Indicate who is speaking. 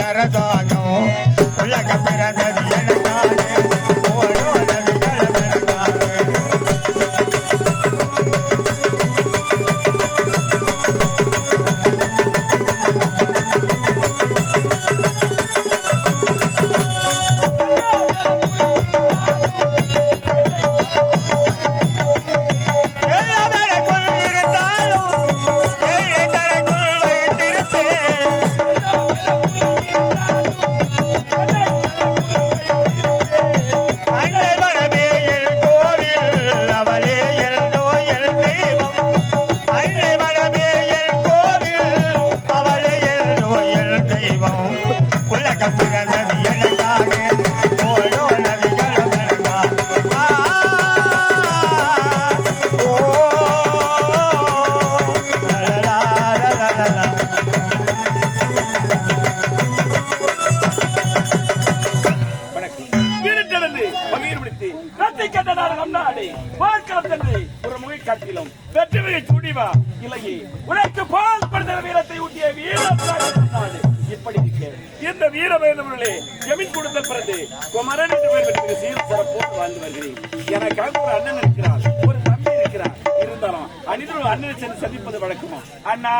Speaker 1: அரசாங்கம் உலக
Speaker 2: பிறந்த பார்க்கலாம் தந்தை ஒரு முகை காட்டிலும் வெற்றி மிகை சூடிவா இலையே உனக்கு பால் படுத்த இருக்க இந்த வீர வேந்தவர்களே ஜமீன் கொடுத்த பிறகு குமரன் என்று பெயர் பெற்று சீர் சிறப்போடு வாழ்ந்து வருகிறேன். எனக்காக ஒரு அண்ணன் இருக்கிறார். ஒரு தம்பி இருக்கிறார். இருந்தாலும் அனிதர் அண்ணனை சென்று சந்திப்பது வழக்கமா? அண்ணா!